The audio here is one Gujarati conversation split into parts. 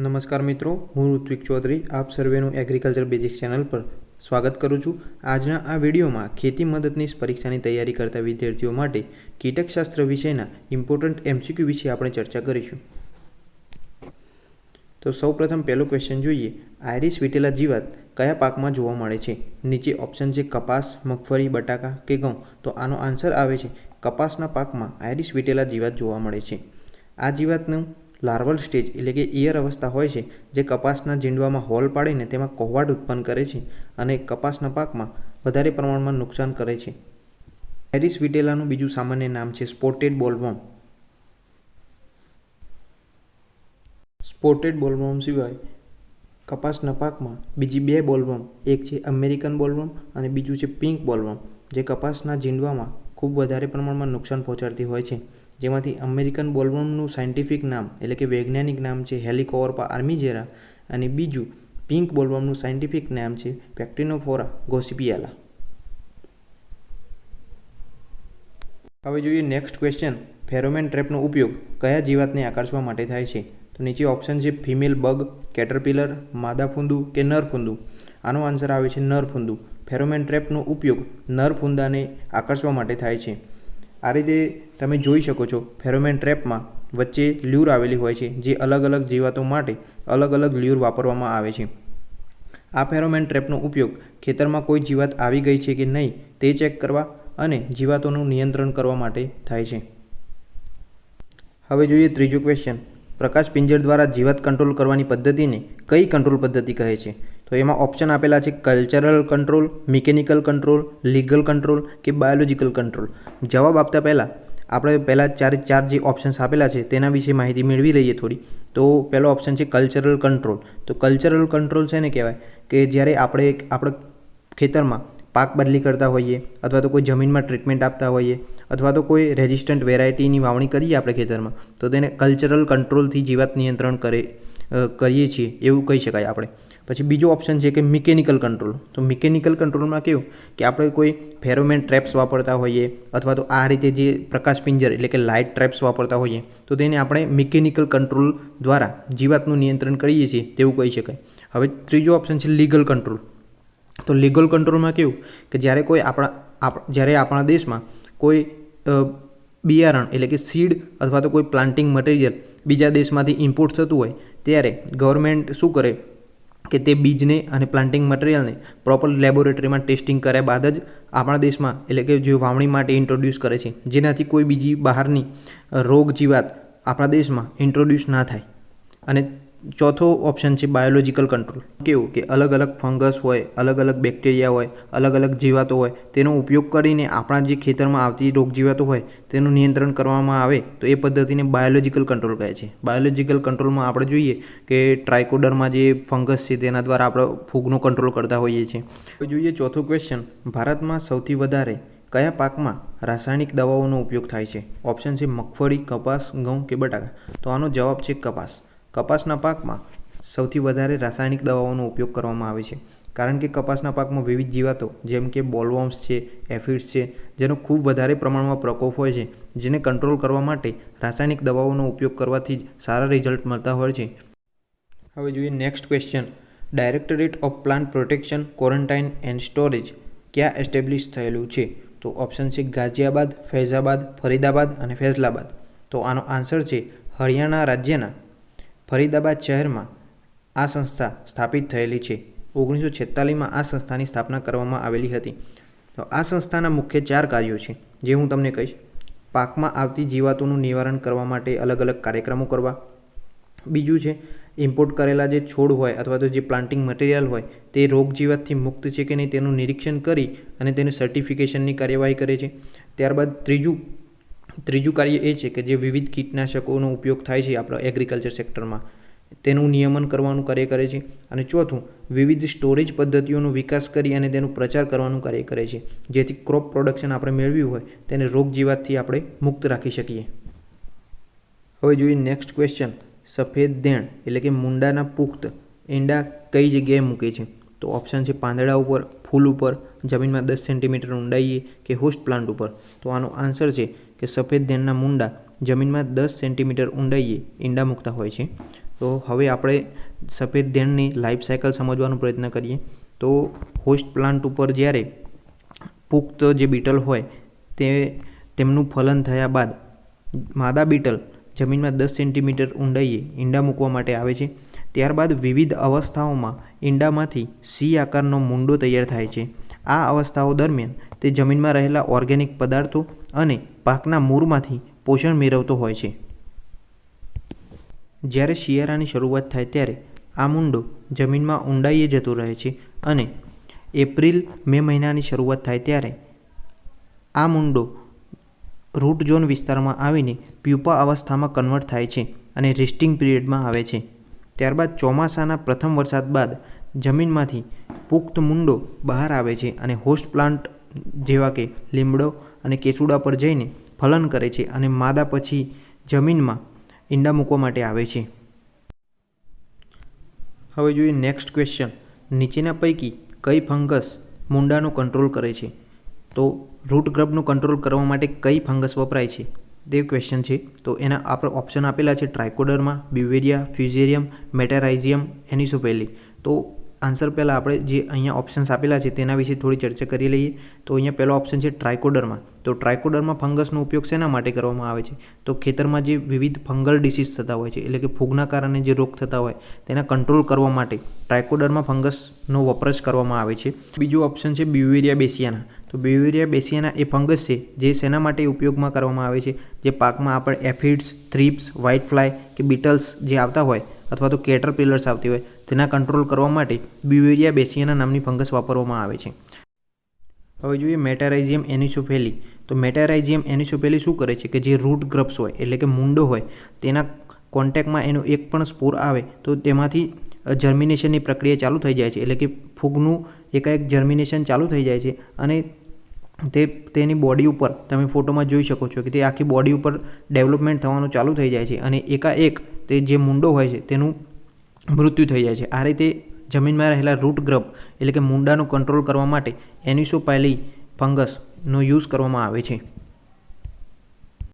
નમસ્કાર મિત્રો, હું ઋત્વિક ચૌધરી, આપ સર્વેનું એગ્રીકલ્ચર બેઝિક ચેનલ પર સ્વાગત કરું છું. આજના આ વિડીયોમાં ખેતી મદદનીશ પરીક્ષાની તૈયારી કરતા વિદ્યાર્થીઓ માટે કીટકશાસ્ત્ર વિષયના ઇમ્પોર્ટન્ટ એમસીક્યુ વિશે આપણે ચર્ચા કરીશું. તો સૌપ્રથમ પહેલો ક્વેશ્ચન જોઈએ આયરિસ વિટેલા જીવાત કયા પાકમાં જોવા મળે છે? નીચે ઓપ્શન છે કપાસ, મગફળી, બટાકા કે ઘઉં. તો આનો આન્સર આવે છે, કપાસના પાકમાં આયરિસ વિટેલા જીવાત જોવા મળે છે. આ જીવાતનું લાર્વલ સ્ટેજ એટલે કે ઇયર અવસ્થા હોય છે, જે કપાસના જીંડવામાં હોલ પાડીને તેમાં કોહવાટ ઉત્પન્ન કરે છે અને કપાસના પાકમાં વધારે પ્રમાણમાં નુકસાન કરે છે. એરિસ વિટેલાનું બીજું સામાન્ય નામ છે સ્પોટેડ બોલવોમ સ્પોટેડ બોલવોમ સિવાય કપાસના પાકમાં બીજી બે બોલવોમ એક છે અમેરિકન બોલવોમ અને બીજું છે પિંક બોલવોમ જે કપાસના જીંડવામાં ખૂબ વધારે પ્રમાણમાં નુકસાન પહોંચાડતી હોય છે. જેમાંથી અમેરિકન બોલવર્મનું સાયન્ટિફિક નામ, એટલે કે વૈજ્ઞાનિક નામ છે હેલિકોવર્પા આર્મીજેરા અને બીજું પિંક બોલવર્મનું સાયન્ટિફિક નામ છે પેક્ટિનોફોરા ગોસિપિયાલા. હવે જોઈએ નેક્સ્ટ ક્વેશ્ચન, ફેરોમેન ટ્રેપનો ઉપયોગ કયા જીવાતને આકર્ષવા માટે થાય છે? તો નીચે ઓપ્શન છે ફિમેલ બગ, કેટરપિલર માદા ફૂંદુ કે નરફુંદુ? આનો આન્સર આવે છે નરફુંદુ. ફેરોમેન ટ્રેપનો ઉપયોગ નરફુંદાને આકર્ષવા માટે થાય છે. આ રીતે તમે જોઈ શકો છો ફેરોમેન ટ્રેપમાં વચ્ચે લ્યુર આવેલી હોય છે, જે અલગ અલગ જીવાતો માટે અલગ અલગ લ્યુર વાપરવામાં આવે છે. આ ફેરોમેન ટ્રેપનો ઉપયોગ ખેતરમાં કોઈ જીવાત આવી ગઈ છે કે નહીં તે ચેક કરવા અને જીવાતોનું નિયંત્રણ કરવા માટે થાય છે. હવે જોઈએ ત્રીજું ક્વેશ્ચન પ્રકાશ પિંજર દ્વારા જીવાત કંટ્રોલ કરવાની પદ્ધતિને કઈ કંટ્રોલ પદ્ધતિ કહે છે? તો એમાં ઓપ્શન આપેલા છે cultural control mechanical control legal control કે બાયોલોજિકલ કંટ્રોલ જવાબ આપતા પહેલાં આપણે પહેલાં ચાર ચાર જે ઓપ્શન્સ આપેલા છે તેના વિશે માહિતી મેળવી લઈએ થોડી. તો પહેલો ઓપ્શન છે કલ્ચરલ કંટ્રોલ તો કલ્ચરલ કંટ્રોલ છે ને કહેવાય? કે જ્યારે આપણે આપણે ખેતરમાં પાક બદલી કરતા હોઈએ, અથવા તો કોઈ જમીનમાં ટ્રીટમેન્ટ આપતા હોઈએ, અથવા તો કોઈ રેઝિસ્ટન્ટ વેરાયટીની વાવણી કરીએ આપણે ખેતરમાં, તો તેને કલ્ચરલ કંટ્રોલથી જીવાત નિયંત્રણ કરે કરીએ છીએ, એવું કહી શકાય આપણે. પછી બીજો ઓપ્શન છે કે મિકેનિકલ કંટ્રોલ તો મિકેનિકલ કંટ્રોલમાં કેવું કે આપણે કોઈ ફેરોમેન ટ્રેપ્સ વાપરતા હોઈએ અથવા તો આ રીતે જે પ્રકાશ પિંજર એટલે કે લાઇટ ટ્રેપ્સ વાપરતા હોઈએ તો તેને આપણે મિકેનિકલ કંટ્રોલ દ્વારા જીવાતનું નિયંત્રણ કરીએ છીએ તેવું કહી શકાય. હવે ત્રીજો ઓપ્શન છે લીગલ કંટ્રોલ તો લીગલ કંટ્રોલમાં કેવું કે જ્યારે કોઈ આપણા, આપ, જ્યારે આપણા દેશમાં કોઈ બિયારણ એટલે કે સીડ અથવા તો કોઈ પ્લાન્ટિંગ મટીરિયલ બીજા દેશમાંથી ઇમ્પોર્ટ થતું હોય, ત્યારે ગવર્મેન્ટ શું કરે? કે તે બીજને અને પ્લાન્ટિંગ મટીરિયલને પ્રોપર લેબોરેટરીમાં ટેસ્ટિંગ કર્યા બાદ જ આપણા દેશમાં એટલે કે જે વાવણી માટે ઇન્ટ્રોડ્યુસ કરે છે, જેનાથી કોઈ બીજી બહારની રોગ જીવાત આપણા દેશમાં ઇન્ટ્રોડ્યુસ ના થાય. અને ચોથો ઓપ્શન છે બાયોલોજિકલ કંટ્રોલ કેવું કે અલગ અલગ ફંગસ હોય, અલગ અલગ બેક્ટેરિયા હોય, અલગ અલગ જીવાતો હોય, તેનો ઉપયોગ કરીને આપણા જે ખેતરમાં આવતી રોગ જીવાતો હોય, તેનું નિયંત્રણ કરવામાં આવે, તો એ પદ્ધતિને બાયોલોજિકલ કંટ્રોલ કહે છે. બાયોલોજિકલ કંટ્રોલમાં આપણે જોઈએ કે ટ્રાયકોડરમાં જે ફંગસ છે, તેના દ્વારા આપણે ફૂગનો કંટ્રોલ કરતા હોઈએ છીએ. હવે જોઈએ ચોથો ક્વેશ્ચન ભારતમાં સૌથી વધારે કયા પાકમાં રાસાયણિક દવાઓનો ઉપયોગ થાય છે? ઓપ્શન છે મગફળી, કપાસ, ઘઉં કે બટાકા? તો આનો જવાબ છે કપાસ. કપાસના પાકમાં સૌથી વધારે રાસાયણિક દવાઓનો ઉપયોગ કરવામાં આવે છે. કારણ કે કપાસના પાકમાં વિવિધ જીવાતો, જેમ કે બોલવોમ્સ છે, એફિડ્સ છે, જેનો ખૂબ વધારે પ્રમાણમાં પ્રકોપ હોય છે, જેને કંટ્રોલ કરવા માટે રાસાયણિક દવાઓનો ઉપયોગ કરવાથી જ સારા રિઝલ્ટ મળતા હોય છે. હવે જોઈએ next question. Directorate of plant protection, quarantine and storage ક્યાં એસ્ટેબ્લિશ થયેલું છે? તો ઓપ્શન છે ગાઝિયાબાદ, ફૈઝાબાદ, ફરીદાબાદ અને ફૈઝલાબાદ. તો આનો આન્સર છે હરિયાણા રાજ્યના ફરીદાબાદ શહેરમાં આ સંસ્થા સ્થાપિત થયેલી છે. ઓગણીસો છેતાલીસમાં આ સંસ્થાની સ્થાપના કરવામાં આવેલી હતી. તો આ સંસ્થાના મુખ્ય ચાર કાર્યો છે, જે હું તમને કહીશ. પાકમાં આવતી જીવાતોનું નિવારણ કરવા માટે અલગ અલગ કાર્યક્રમો કરવા. બીજું છે, ઇમ્પોર્ટ કરેલા જે છોડ હોય અથવા તો જે પ્લાન્ટિંગ મટીરિયલ હોય, તે રોગ જીવાતથી મુક્ત છે કે નહીં તેનું નિરીક્ષણ કરી અને તેનું સર્ટિફિકેશનની કાર્યવાહી કરે છે. ત્યારબાદ ત્રીજું ત્રીજું કાર્ય એ છે કે જે વિવિધ કીટનાશકોનો ઉપયોગ થાય છે આપણા એગ્રીકલ્ચર સેક્ટરમાં તેનું નિયમન કરવાનું કાર્ય કરે છે અને ચોથું, વિવિધ સ્ટોરેજ પદ્ધતિઓનો વિકાસ કરી અને તેનો પ્રચાર કરવાનું કાર્ય કરે છે. જેથી ક્રોપ પ્રોડક્શન આપણે મેળવ્યું હોય તેને રોગજીવાતથી આપણે મુક્ત રાખી શકીએ. હવે જોઈએ નેક્સ્ટ ક્વેશ્ચન સફેદ દેણ એટલે કે મુંડાના પુખ્ત ઈંડા કઈ જગ્યાએ મૂકે છે? તો ઓપ્શન છે પાંદડા ઉપર, ફૂલ ઉપર, જમીનમાં દસ સેન્ટીમીટર ઊંડાઈએ કે હોસ્ટ પ્લાન્ટ ઉપર? તો આનો આન્સર છે કે સફેદ ધ્યાનના મુંડા જમીનમાં દસ સેન્ટીમીટર ઊંડાઈએ ઈંડા મૂકતા હોય છે. તો હવે આપણે સફેદ ધ્યાનની લાઈફ સાયકલ સમજવાનો પ્રયત્ન કરીએ. તો હોસ્ટ પ્લાન્ટ ઉપર જ્યારે પુખ્ત જે બીટલ હોય તે તેમનું ફલન થયા બાદ માદા બીટલ જમીનમાં દસ સેન્ટીમીટર ઊંડાઈએ ઈંડા મૂકવા માટે આવે છે. ત્યારબાદ વિવિધ અવસ્થાઓમાં ઈંડામાંથી સી આકારનો મૂંડો તૈયાર થાય છે. આ અવસ્થાઓ દરમિયાન તે જમીનમાં રહેલા ઓર્ગેનિક પદાર્થો અને પાકના મૂળમાંથી પોષણ મેળવતો હોય છે. જ્યારે શિયાળાની શરૂઆત થાય ત્યારે આ મૂંડો જમીનમાં ઊંડાઈએ જતો રહે છે અને એપ્રિલ મે મહિનાની શરૂઆત થાય ત્યારે આ મૂંડો રૂટ ઝોન વિસ્તારમાં આવીને પ્યુપા અવસ્થામાં કન્વર્ટ થાય છે અને રેસ્ટિંગ પિરિયડમાં આવે છે. ત્યારબાદ ચોમાસાના પ્રથમ વરસાદ બાદ જમીનમાંથી પુખ્ત મૂંડો બહાર આવે છે અને હોસ્ટ પ્લાન્ટ જેવા કે લીમડો અને કેસુડા પર જઈને ફલન કરે છે અને માદા પછી જમીનમાં ઈંડા મૂકવા માટે આવે છે. હવે જોઈએ નેક્સ્ટ ક્વેશ્ચન નીચેના પૈકી કઈ ફંગસ મૂંડાનો કંટ્રોલ કરે છે? તો રૂટ ગ્રબનું કંટ્રોલ કરવા માટે કઈ ફંગસ વપરાય છે? તે ક્વેશ્ચન છે. તો એના આપણે ઓપ્શન આપેલા છે ટ્રાયકોડરમાં બ્યુવેરિયા ફ્યુઝેરિયમ મેટારાઇઝિયમ એનિસોપેલી તો આન્સર પહેલાં આપણે જે અહીંયા ઓપ્શન્સ આપેલા છે તેના વિશે થોડી ચર્ચા કરી લઈએ. તો અહીંયા પહેલો ઓપ્શન છે ટ્રાઇકોડરમાં તો ટ્રાયકોડરમાં ફંગસનો ઉપયોગ શેના માટે કરવામાં આવે છે? તો ખેતરમાં જે વિવિધ ફંગલ ડિસીઝ થતા હોય છે, એટલે કે ફૂગના કારણે જે રોગ થતા હોય, તેના કંટ્રોલ કરવા માટે ટ્રાયકોડરમાં ફંગસનો વપરાશ કરવામાં આવે છે. બીજો ઓપ્શન છે બ્યુવેરિયા બેસિયાના તો બ્યુવેરિયા બેસિયાના એ ફંગસ છે, જે શેના માટે ઉપયોગમાં કરવામાં આવે છે? જે પાકમાં આપણે એફિડ્સ થ્રીપ્સ વ્હાઇટ ફ્લાય કે બીટલ્સ જે આવતા હોય, અથવા તો કેટર પિલર્સ આવતી હોય, તેના કંટ્રોલ કરવા માટે બ્યુવેરિયા બેસિયાના નામની ફંગસ વાપરવામાં આવે છે. હવે જોઈએ મેટારાઇઝિયમ એનિસોફેલી. તો મેટારાઇઝિયમ એનિસોફેલી શું કરે છે કે જે રૂટ ગ્રબ્સ હોય, એટલે કે મૂંડો હોય, તેના કોન્ટેક્ટમાં એનો એક પણ સ્પોર આવે, તો તેમાંથી જર્મિનેશનની પ્રક્રિયા ચાલુ થઈ જાય છે. એટલે કે ફૂગનું એકાએક જર્મિનેશન ચાલુ થઈ જાય છે અને તે, તેની બોડી ઉપર, તમે ફોટોમાં જોઈ શકો છો કે તે આખી બોડી ઉપર ડેવલપમેન્ટ થવાનું ચાલુ થઈ જાય છે અને એકાએક તે જે મૂંડો હોય છે, તેનું મૃત્યુ થઈ જાય છે. આ રીતે જમીનમાં રહેલા રૂટ ગ્રબ, એટલે કે મૂંડાનું કંટ્રોલ કરવા માટે એનિસોપાયલી ફંગસનો યુઝ કરવામાં આવે છે.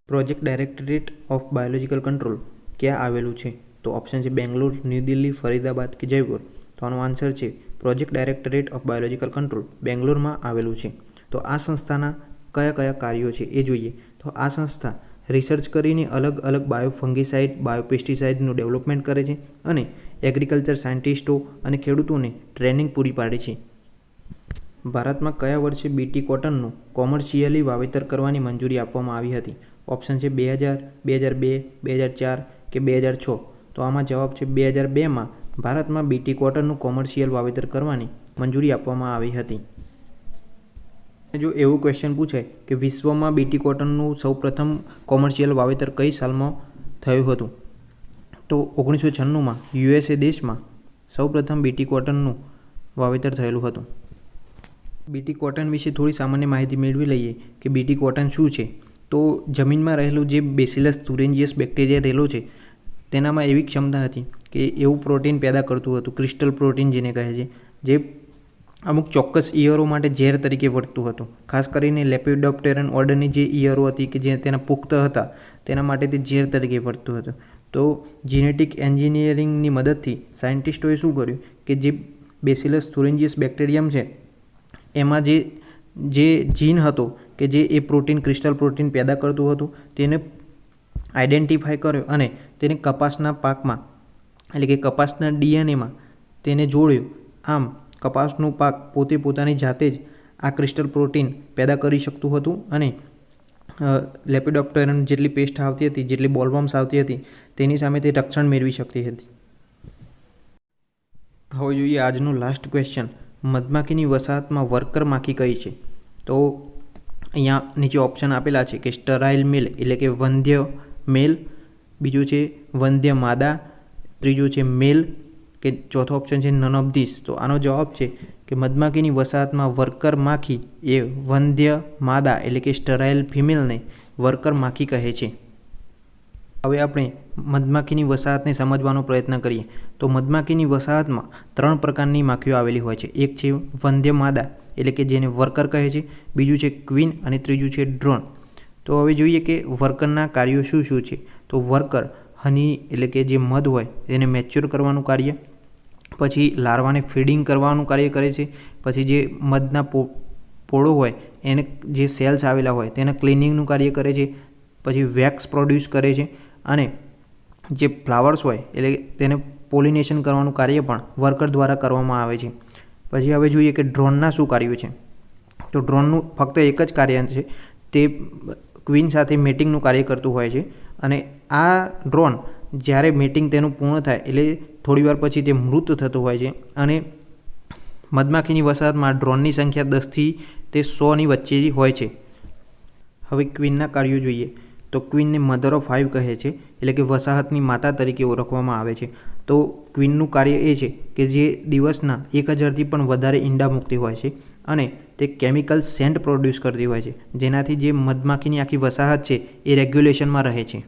Project directorate of biological control ક્યાં આવેલું છે? તો ઓપ્શન છે બેંગ્લોર ન્યૂ દિલ્હી ફરીદાબાદ કે જયપુર. તો આનો આન્સર છે project directorate of biological control બેંગ્લોરમાં આવેલું છે. તો આ સંસ્થાના કયા કયા કાર્યો છે એ જોઈએ. તો આ સંસ્થા રિસર્ચ કરીને અલગ અલગ બાયોફંગીસાઇડ બાયોપેસ્ટિસાઇડનું ડેવલપમેન્ટ કરે છે અને એગ્રીકલ્ચર સાયન્ટિસ્ટો અને ખેડૂતોને ટ્રેનિંગ પૂરી પાડે છે. ભારતમાં કયા વર્ષે બીટી કોટનનું કોમર્શિયલી વાવેતર કરવાની મંજૂરી આપવામાં આવી હતી? ઓપ્શન છે બે હજાર બે હજાર બે બે હજાર ચાર કે બે હજાર છ? તો આમાં જવાબ છે બે હજાર બેમાં ભારતમાં બીટી કોટનનું કોમર્શિયલ વાવેતર કરવાની મંજૂરી આપવામાં આવી હતી. જો એવું ક્વેશ્ચન પૂછાય કે વિશ્વમાં બીટી કોટનનું સૌપ્રથમ કોમર્શિયલ વાવેતર કઈ સાલમાં થયું હતું? તો ઓગણીસો છન્નુંમાં યુએસએ દેશમાં સૌપ્રથમ બીટી કોટનનું વાવેતર થયેલું હતું. બીટી કોટન વિશે થોડી સામાન્ય માહિતી મેળવી લઈએ કે બીટી કોટન શું છે. તો જમીનમાં રહેલું જે બેસિલસ તુરેન્જીયસ બેક્ટેરિયા રહેલો છે, તેનામાં એવી ક્ષમતા હતી કે એવું પ્રોટીન પેદા કરતું હતું ક્રિસ્ટલ પ્રોટીન જેને કહે છે, જે અમુક ચોક્કસ ઇયરો માટે ઝેર તરીકે વર્તતું હતું. ખાસ કરીને લેપિડોપ્ટેરન ઓર્ડરની જે ઇયરો હતી કે જે તેના પુખ્ત હતા, તેના માટે તે ઝેર તરીકે વર્તતું હતું. તો જીનેટિક એન્જિનિયરિંગની મદદથી સાયન્ટિસ્ટોએ શું કર્યું કે જે બેસિલસ તુરેન્જીયસ બેક્ટેરિયમ છે, એમાં જે જે જીન હતો કે જે એ પ્રોટીન ક્રિસ્ટલ પ્રોટીન પેદા કરતું હતું, તેને આઈડેન્ટિફાય કર્યો અને તેને કપાસના પાકમાં, એટલે કે કપાસના ડીએનએમાં તેને જોડ્યું. આમ, કપાસનું પાક પોતે પોતાની જાતે જ આ ક્રિસ્ટલ પ્રોટીન પેદા કરી શકતું હતું અને લેપિડોપ્ટેરન જેટલી પેસ્ટ આવતી હતી, જેટલી બોલબોમ્સ આવતી હતી તેની સામે તે રક્ષણ મેળવી શકતી હતી. હવે જોઈએ આજનું લાસ્ટ ક્વેશ્ચન મધમાખીની વસાહતમાં વર્કર માખી કઈ છે? તો અહીંયા નીચે ઓપ્શન આપેલા છે કે સ્ટરાઇલ મેલ એટલે કે વંધ્ય મેલ. બીજું છે વંધ્ય માદા. ત્રીજું છે મેલ. કે ચોથો ઓપ્શન છે નન ઓફ ધીસ તો આનો જવાબ છે કે મધમાખીની વસાહતમાં વર્કર માખી એ વંધ્ય માદા એટલે કે સ્ટરાઇલ ફિમેલને વર્કર માખી કહે છે. હવે આપણે મધમાખીની વસાહતને સમજવાનો પ્રયત્ન કરીએ. તો મધમાખીની વસાહતમાં ત્રણ પ્રકારની માખીઓ આવેલી હોય છે. એક છે વંધ્ય માદા, એટલે કે જેને વર્કર કહે છે. બીજું છે ક્વીન અને ત્રીજું છે ડ્રોન. તો હવે જોઈએ કે વર્કરના કાર્યો શું શું છે. તો વર્કર હની, એટલે કે જે મધ હોય, તેને મેચ્યોર કરવાનું કાર્ય, પછી લાર્વાને ફીડિંગ કરવાનું કાર્ય કરે છે, પછી જે મધના પો, પોળો હોય, એને જે સેલ્સ આવેલા હોય, તેના ક્લિનિંગનું કાર્ય કરે છે, પછી વેક્સ પ્રોડ્યુસ કરે છે અને જે ફ્લાવર્સ હોય, એટલે તેને પોલિનેશન કરવાનું કાર્ય પણ વર્કર દ્વારા કરવામાં આવે છે. પછી હવે જોઈએ કે ડ્રોનના શું કાર્યો છે. તો ડ્રોનનું ફક્ત એક જ કાર્ય છે, તે ક્વીન સાથે મેટિંગનું કાર્ય કરતું હોય છે. અને આ ડ્રોન જ્યારે મેટિંગ તેનું પૂર્ણ થાય, એટલે થોડીવાર પછી તે મૃત થતું હોય છે. અને મધમાખીની વસાહતમાં ડ્રોનની સંખ્યા દસથી તે સોની વચ્ચે હોય છે. હવે ક્વીનના કાર્યો જોઈએ. તો ક્વીનને મધર ઓફ ફાઇવ કહે છે, એટલે કે વસાહતની માતા તરીકે ઓળખવામાં આવે છે. તો ક્વીનનું કાર્ય એ છે કે જે દિવસના એક હજારથી પણ વધારે ઈંડા મૂકતી હોય છે અને તે કેમિકલ સેન્ટ પ્રોડ્યુસ કરતી હોય છે, જેનાથી જે મધમાખીની આખી વસાહત છે એ રેગ્યુલેશનમાં રહે છે.